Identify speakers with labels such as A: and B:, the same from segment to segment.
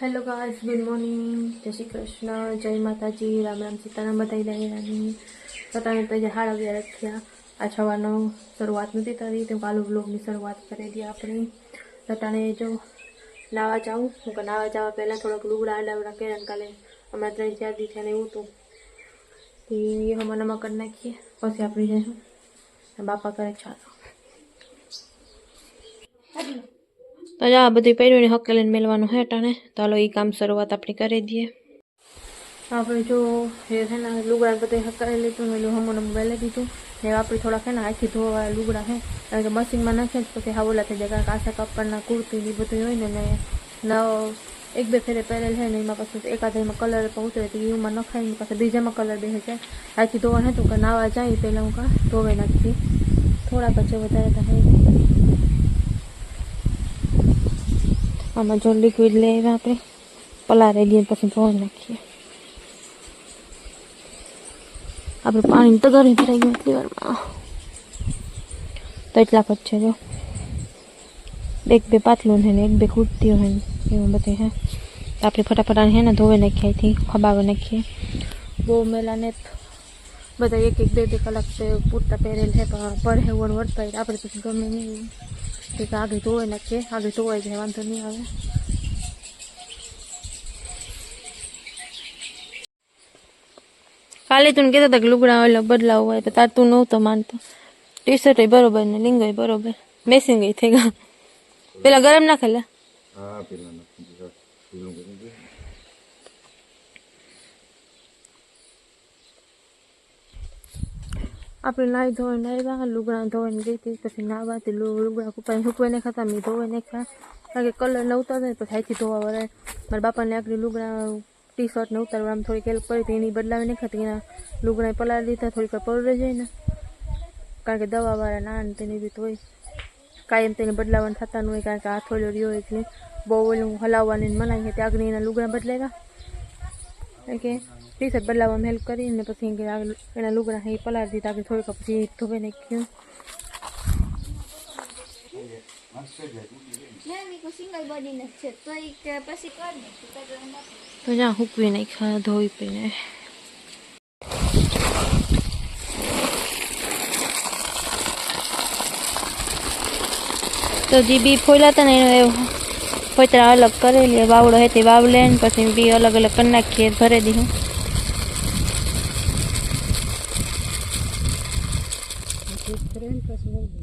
A: Hello guys good morning જય શ્રી કૃષ્ણ જય માતાજી રામ રામ સીતારામ બધાઈ દહેરાની બધાને તો જે હાડ અગિયાર થયા આ છવાનો શરૂઆત નથી કરી તો કાલુ બ્લોગની શરૂઆત કરી દઈએ આપણે લટાણે જો નાવા જાઉં હું કે નાવા જવા પહેલાં થોડોક લુગડા આડાવડા કર્યા કાલે હમણાં ત્રણ ચાર દી થયા ને એવું હતું તે હમણાં નમક કરી નાખીએ પછી આપણે જઈશું બાપા કરે ચાલો તો આ બધું પહેર્યું ને હકેલીને મેળવાનું હે ટાણે તો હાલો એ કામ શરૂઆત આપણે કરી દઈએ આપણે જો એ છે ને લુગડા બધું હકાવી લીધું ને એલું હમણાં મેળવી દીધું ને આપણે થોડાક છે ને હાથથી ધોવા લુગડા હે કારણ કે મશીનમાં નાખીએ તો પછી હાવલા થઈ જાય કારણ કે આશા કાપડના કુર્તી ને એ બધું હોય ને ને નવ એક બે ફેરે પહેરેલ છે ને એમાં પછી એકાદ એમાં કલર પણ ઉતરે તો એમાં નખાય ને પછી બીજામાં કલર બેસે છે હાથથી ધોવા હે તો કે નાવા જાય પહેલાં હું કા ધોવે નાખી થોડાક જ વધારે તો આમાં જો લિક્વિડ લઈ આવ્યા આપણે પલારે દઈએ પછી ધોઈ નાખીએ આપણે પાણી તો ગરમ થઈ ગયું એટલી વારમાં તો એટલા જ છે જો એક બે પાતળું છે ને એક બે ખૂટતી હોય ને એવું બધું હે તો આપણે ફટાફટ હે ને ધોવે નાખીએ અહીંથી ખબાવે નાખીએ બહુ મેલાને બધા એક એક બે બે કલાક તે પૂરતા પહેરેલ છે પણ પડે એવું વર્તા આપણે પછી ગમે નહીં કે આગે ધોવાઈ નાખીએ આગે ધોવાઈ જાય વાંધો નહીં આવે કાલે તું કહેતા હતા કે લુગડા ઓલા બદલાવ હોય તો તાર તું નહોતો માનતો ટી શર્ટ બરોબર ને લિંગો બરોબર મેસિંગ થઈ ગયા પેલા ગરમ ના ખેલા
B: હા પેલા
A: આપણે નાહી ધોઈને આવ્યા લુગડા ધોઈને ગઈ હતી પછી નાવા તે લુગડા કુપાઈ સૂકવાઈ નાખ્યા હતા મેં ધોવાઈ નાખ્યા કારણ કે કલર ન ઉતરતો ને તો સાઈથી ધોવા વળે મારા બાપાને આગળ લુગડા ટી શર્ટ ને ઉતારવા આમ થોડીક હેલ્પ કરી હતી એની બદલાવી નાખ્યા હતી એના લુગડા પલાળી દીધા થોડીક વાર પલળી જાય ને કારણ કે દવાવાળા ના ને તેની રીત હોય કાયમ તેને બદલાવાનું થતા ન હોય કારણ કે હાથોડો રહ્યો એટલે બહુ ઓલું હલાવવાની મનાઈ છે ત્યાં આગળ એના લુગડા બદલાવ્યા કારણ કે ટી શર્ટ બદલાવવામાં હેલ્પ કરીને પછી કે આગળ એના લુગડા એ પલાળી દીધા આગળ થોડીક પછી ધોવે નાખ્યું
C: સિંગલ બોડી નથી છે તો એ કે પછી કરી નાખી
A: તો જ્યાં હૂકવી નાખ્યા ધોઈ પીને તો જે બી ફોયલા હતા ને એનો પોતરા અલગ કરેલી વાવડો હે તે વાવ લે ને પછી બી અલગ અલગ કરી નાખીએ ભરી દીધું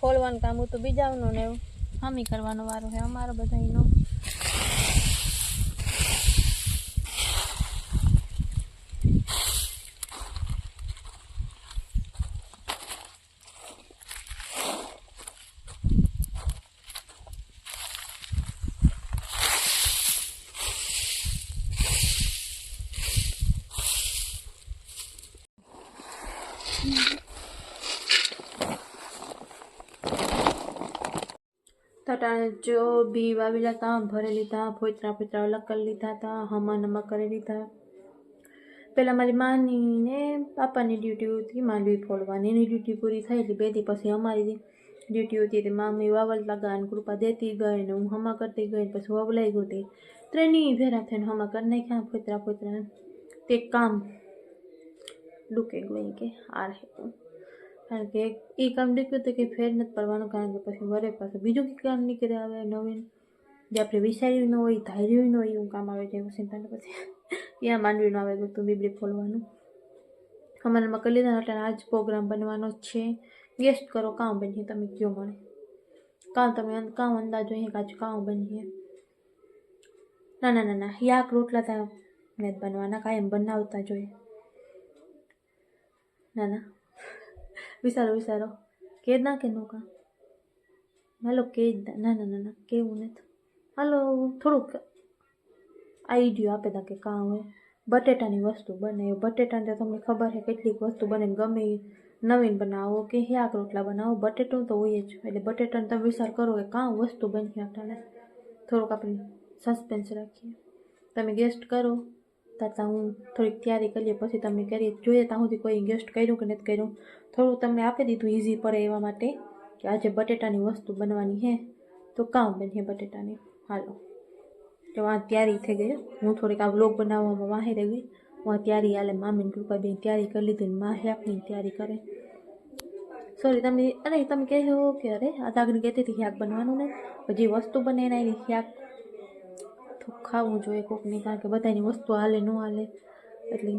A: ફોડવાનું કામ તો બીજાનું ને એવું. હમી કરવાનો વારો છે અમારો બધાનો તટાણે જો બી વાવી લીધા ભરી લીધા ફોતરા ફોતરા અલગ કરી લીધા હતા હમા નમા કરી લીધા પહેલાં મારી માની ને પાપાની ડ્યુટી હતી માંડવી ફોડવાની એની ડ્યુટી પૂરી થઈ એટલે બે દી પછી અમારી ડ્યુટી હતી તે મામી વાવલ લગાન કૃપા દેતી ગઈ ને હું હમા કરતી ગઈ ને પછી વવલાઈ ગઈ હતી ત્રણેય ભેરા થઈને હમા કરી નાખ્યા ફોતરા ફોતરા તે કામ ડૂકે ગઈ કે આ રહે કારણ કે એ કામ નીકળ્યું તો કંઈ ફેર નથી પડવાનું, કારણ કે પછી વરે પાછું બીજું કંઈ કામ નીકળે આવે નવીન, જે આપણે વિચાર્યું ન હોય, ધાર્યું ન હોય એવું કામ આવે છે પછી ને પછી. ત્યાં માંડવી ન આવે તું બીબડી ખોલવાનું અમારામાં કરી લીધા એટલે આજ પ્રોગ્રામ બનવાનો છે. ગેસ્ટ કરો, કામ બનીએ તમે કયો મને. કામ તમે કાં અંદાજો અહીં કાચ કામ બનીએ. ના ના ના ના, યાક રોટલા ત્યાં જ બનવાના, કાયમ બનાવતા જોઈએ. ના ના. વિચારો વિચારો. કે ના કે નો કા હાલો કે જ ના ના ના ના, કેવું નથી. હાલો, થોડુંક આઈડિયો આપે તા કે કાં હોય. બટેટાની વસ્તુ બને. બટેટાને તમને ખબર છે કેટલીક વસ્તુ બને ગમે નવીન બનાવો કે હ્યાક રોટલા બનાવો. બટેટું તો હોય જ. એટલે બટેટાને તમે વિચાર કરો કે કાં વસ્તુ બની અટાણે થોડુંક આપણે સસ્પેન્સ રાખીએ. તમે ગેસ્ટ કરો. ત્યાં હું થોડીક તૈયારી કરીએ પછી તમે કરીએ જોઈએ, ત્યાં સુધી કોઈ ગેસ્ટ કર્યું કે નથી કર્યું. થોડું તમને આપી દીધું ઇઝી પડે એવા માટે કે આજે બટેટાની વસ્તુ બનવાની છે. તો કામ બનીએ બટેટાની? હાલો. તો આ તૈયારી થઈ ગઈ, હું થોડીક આ બ્લોગ બનાવવામાં વાહી રહી ગઈ. હું આ તૈયારી હાલે મામીને કૃપાબેન તૈયારી કરી લીધી મા શાકની તૈયારી કરે. સોરી તમે, અરે તમે કહો કે અરે, આ દાગની કહેતી હતી શાક બનવાનું ને. પછી વસ્તુ બને એના એની શાક તો ખાવું જોઈએ, કોકની કારણ કે બધાની વસ્તુ હાલે, ન હાલે. એટલે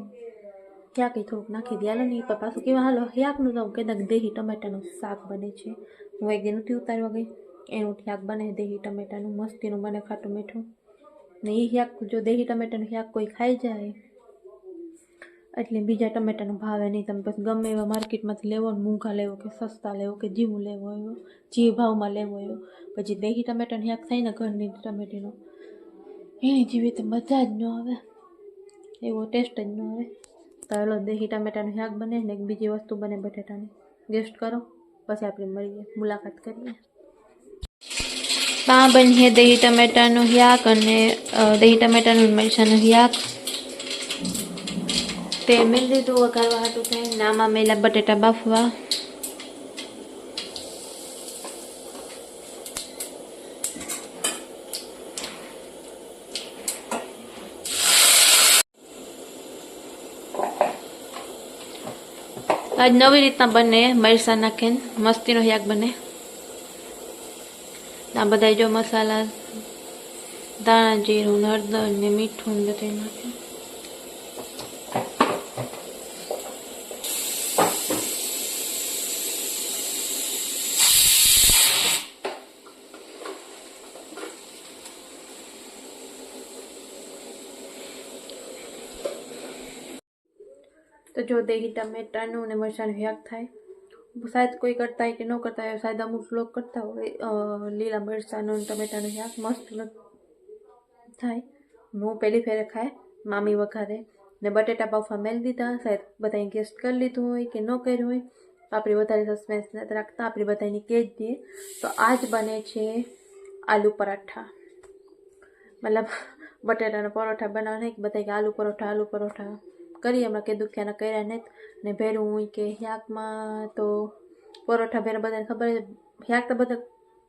A: એ થોડુંક નાખી દે. હાલો નહીં પાછું કેવા, હાલો શાકનું તો કદાચ દેહી, ટમેટાનું શાક બને છે. હું એક દિન નથી ઉતારવા ગઈ. એનું શાક બને દેહી, ટમેટાનું, મસ્તીનું બને, ખાટું મીઠું. ને એ શાક જો દેહી, ટમેટાનું શાક કોઈ ખાઈ જાય, એટલે બીજા ટમેટાનો ભાવે નહીં. તમે પછી ગમે એવા માર્કેટમાંથી લેવો ને મૂંઘા લેવો કે સસ્તા લેવો કે જીવું લેવો, એવો જે ભાવમાં લેવો એવો. પછી દેહી, ટમેટાનો શાક થાય ને, ઘરની ટમેટીનો. એની જેવી તો મજા જ ન આવે. એવો ટેસ્ટ જ ન આવે. દહીં દેહી ટમેટાનું શાક બને ને એક બીજી વસ્તુ બને બટેટાની. ગેસ્ટ કરો, પછી આપણે મળીએ, મુલાકાત કરીએ. પા બનીએ દહીં ટમેટાનું શાક અને દહીં ટમેટાનું મરચાનું શાક. તે મેં લીધું વઘારવા હતું કે નામાં મેલા બટેટા બાફવા. આજ નવી રીતના બને મરસા નાખીને મસ્તીનો શાક બને. આ બધા જો મસાલા, દાણા, જીરું, હળદર ને મીઠું બધું નાખ્યું જો દેહી ટમેટાનું ને મરચાંનું શાક થાય. શાયદ કોઈ કરતા હોય કે ન કરતા હોય, શાયદ અમુક લોકો કરતા હોય લીલા મરચાંનું ટમેટાનું શાક મસ્ત થાય. હું પહેલી ફેરે ખાય, મામી વઘારે. ને બટેટા બાફા મેલ દીધા, શાયદ બધાએ ગેસ્ટ કરી લીધું હોય કે ન કર્યું હોય. આપણે વધારે સસ્પેન્સ નથી રાખતા, આપણે બધાની કેજ જ દઈએ તો આજ બને છે આલુ પરાઠા. મતલબ બટેટાના પરોઠા બનાવવાના બધા કે આલુ પરોઠા આલુ પરોઠા. કરીએ, હમણાં કે દુખ્યાના કર્યા ને ને ભેરું હોય કે શાકમાં તો પરોઠા ભેરા બધાને ખબર શાક તો બધા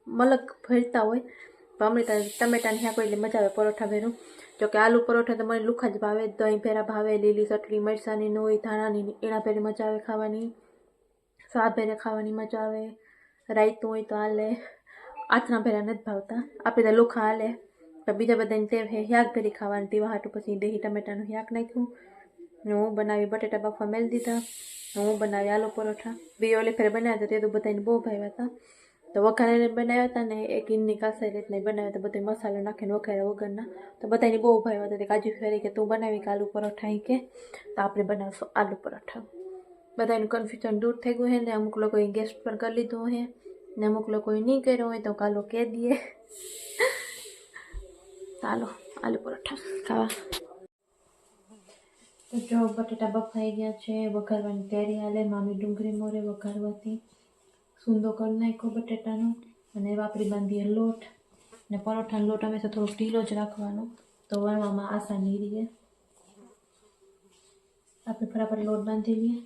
A: મલક ભેરતા હોય. અમૃતા ટમેટાની શાક એટલે મજા આવે પરોઠા ભેરું. જો કે આલુ પરોઠા તો મને લુખા જ ભાવે. દહીં ભેરા ભાવે, લીલી ચટણી, મરચાંની નોઈ, ધાણાની એના ભેરી મજા આવે ખાવાની. શાક ભેરે ખાવાની મજા આવે. રાયતું હોય તો હાલે આથણા ભેરા નથી ભાવતા. આપણે તો લુખા હાલે તો બીજા બધાની તે શાક ભેરી ખાવાની. દિવા હાટું પછી દેહી, ટમેટાનું શાક નાખ્યું. હું બનાવી બટેટા બાફવા મેલ દીધા. હું બનાવી આલુ પરોઠા. બે ઓલે ફેર બનાવ્યા હતા, તે તો બધાને બહુ ભાવ્યા હતા. તો વઘારીને બનાવ્યા હતા ને એક ઇનની કાસાઈ રીતના બનાવ્યા હતા બધા મસાલો નાખીને વઘાર્યા વગરના. તો બધાને બહુ ભાવ્યા હતા, તે કાજુ ફેરી કે તું બનાવી કે આલુ પરોઠા ઈ કે. તો આપણે બનાવશું આલુ પરોઠા. બધાનું કન્ફ્યુઝન દૂર થઈ ગયું છે ને, અમુક લોકોએ ગેસ્ટ પર કરી લીધું છે ને અમુક લોકોએ નહીં કર્યો હોય તો કાલો કહી દઈએ. ચાલો આલુ પરોઠા ખાવા. તો જો બટેટા બફાઈ ગયા છે, વઘારવાની તૈયારી હાલે, મામી ડુંગળી મોરે વઘારવાથી. સૂંદો કરી નાખ્યો બટેટાનો અને વાપરી બાંધીએ લોટ. ને પરોઠાનો લોટ હંમેશા થોડોક ઢીલો જ રાખવાનો. તો વણવામાં આસાની રહે આપણે ફટાફટ લોટ બાંધી લઈએ.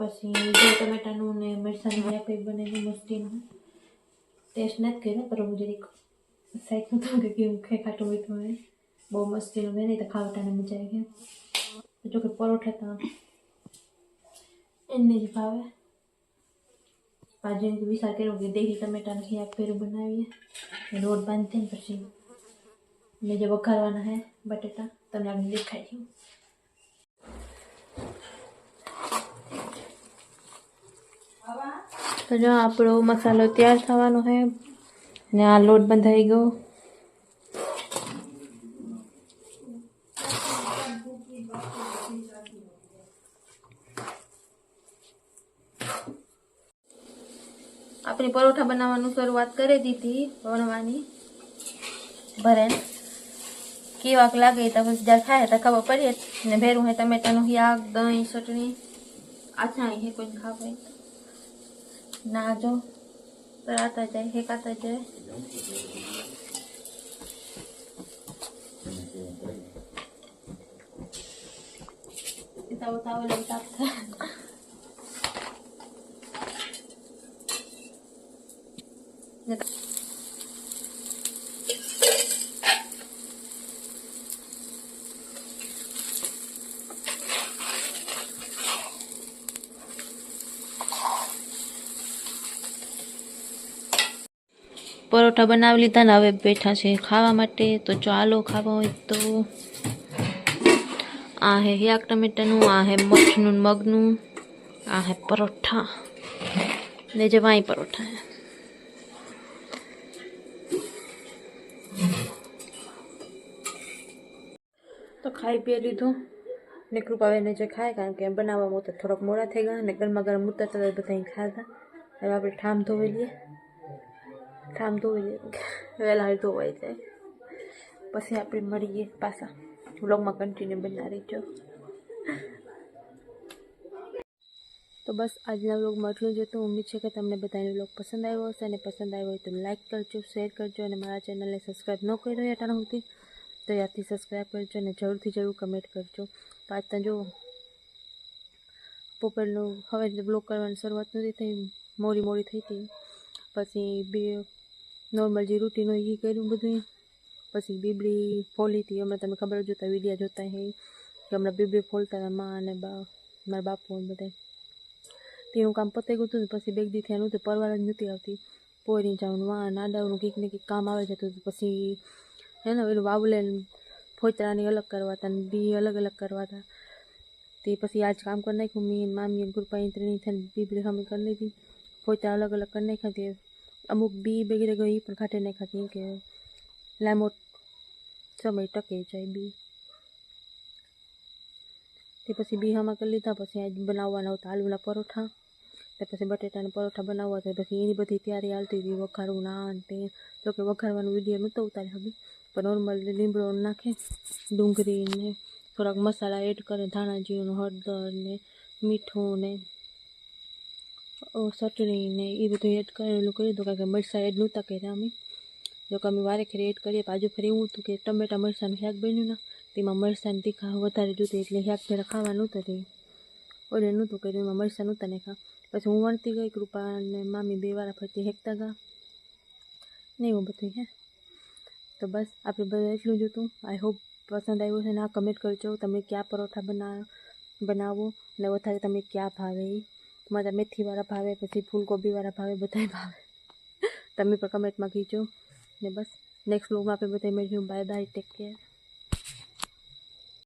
A: પછી જો ટમેટાનું ને મરચાંનું રેપી બનેલું મસ્તીનું ટેસ્ટ નથી કર્યો પર હું જરીક સાઈડનું તો કે કેવું ખાઈ ખાટું મીઠું બહુ મસ્તીનું બને તો ખાવટાને મજા આવી ગઈ જો કે પરોઠા તો એને જ ભાવે પાછું એમ વિચાર કર્યો કે દેહી ટમેટાનું શાક ફેરું બનાવીએ રોટ બાંધીએ ને પછી ને જે વઘારવાના હે બટેટા તમને આગળ દેખાઈ દઉં તો જો આપણો મસાલો તૈયાર થવાનો છે ને આ લોટ બંધાઈ ગયો આપણી પરોઠા બનાવવાનું શરૂઆત કરી દીધી વણવાની ભરે કેવાક લાગે તો પછી જ્યારે ખાય તો ખબર પડીએ ને ભેરું હે ટમેટાનું શાક દહીં ચટણી આછા હે કોઈ ખાવે હોય તો. ના જો તરાતા જાય હેકાતા જાય તાવ તાવ પરોઠા બનાવી લીધા ને હવે બેઠા છે ખાવા માટે તો ચાલો ખાવા હોય તો આ હે યાક ટમેટાનું આ હે મઠનું ને મગનું આ હે પરોઠા ને જે વાઈ પરોઠા હે ખાઈ પી લીધું. ને કૃપાબેને જે ખાય, કારણ કે બનાવવામાં તો થોડોક મોડા થઈ ગયા ને ગરમા ગરમ ઉતરતા હતા બધા ખાધા. હવે આપણે ઠામ ધોવી લઈએ. ઠામ ધોવી લઈએ. વહેલા ધોવાઈ જાય. પછી આપણે મળીએ પાછા. વ્લોગમાં કન્ટિન્યુ બના રહીજો. તો બસ આજના વ્લોગમાં એટલું જ હતું. ઉમ્મીદ છે કે તમને બધાને વ્લોગ પસંદ આવ્યો હશે અને પસંદ આવ્યો હોય તો લાઇક કરજો શેર કરજો અને મારા ચેનલને સબસ્ક્રાઈબ ન કરી રહ્યા ટાણા સુધી. તો યાદથી સબસ્ક્રાઈબ કરજો અને જરૂરથી જરૂર કમેન્ટ કરજો. તો ત્યાં જો બપોરનું હવે બ્લોક કરવાની શરૂઆત નથી થઈ, મોડી મોડી થઈ હતી. પછી બે નોર્મલ જે રૂટીન હોય એ કર્યું બધું પછી બીબડી ફોલી હતી. હમણાં તમે ખબર જોતા વિડીયા જોતા હે કે હમણાં બીબડી ફોલતા હતા મા અને બા, મારા બાપુ અને બધા તેનું કામ પતાઈ ગયું હતું પછી બેગ દી થયાનું તો પરવાર જ નહોતી આવતી. પોઈની જવાનું મા નાડાનું કંઈક ને કંઈક કામ આવે જતું હતું. પછી હે ને એનું વાવલે ફોતરાની અલગ કરવા હતા ને બી અલગ અલગ કરવા હતા તે પછી આજ કામ કરી નાખ્યું મી ને મામી અને ગુરપાઈ ત્રણેય થઈને બીબડી હમી કરી લીધી ફોતરા અલગ અલગ કરી નાખ્યા તે અમુક બી બેગરે ગઈ એ પણ કાઢી નાખ્યા હતી કે લાંબો સમય ટકે જાય બી તે પછી બી હમા કરી લીધા પછી આજ બનાવવાના હતા આલુના પરોઠા તે પછી બટેટાના પરોઠા બનાવવા હતા પછી એની બધી તૈયારી હાલતી હતી વઘારવું ના અને તે જો કે વઘારવાનો વિડીયો નહોતો ઉતારી હતી પણ નોર્મલ લીમડો નાખે ડુંગળી ને થોડાક મસાલા એડ કરે ધાણા જીરું હળદર ને મીઠું ને અ, ચટણી ને એ બધું એડ કરેલું કર્યું હતું કારણ કે મરચાં એડ નહોતા કર્યા અમે જો કે અમે વારે ખેરે એડ કરીએ પાછું ફરી એવું હતું કે ટમેટા મરચાંનું શાક બન્યું ને તેમાં મરચાંની તીખા વધારે જોતી એટલે શાક જરા ખાવા નહોતું તે ઓલે નહોતું કર્યું એમાં મરચાં નહોતા નાખ્યા પછી હું વણતી ગઈ કૃપા અને મામી બે વાળા ફરતી હેકતા ગયા ને એવું બધું હે તો બસ, આપણે બધું એટલું જ હતું. આઈ હોપ પસંદ આવ્યું છે ને કમેન્ટ કરજો. તમે ક્યાં પરોઠા બના, બનાવો ને વધારે તમે ક્યાં ભાવે? એ તમારા મેથીવાળા ભાવે, પછી ફૂલકોબીવાળા ભાવે, બધાય ભાવે. તમે પણ કમેન્ટમાં કહીજો. ને બસ નેક્સ્ટ બ્લોગમાં આપણે બધા મળીશું. Bye bye take care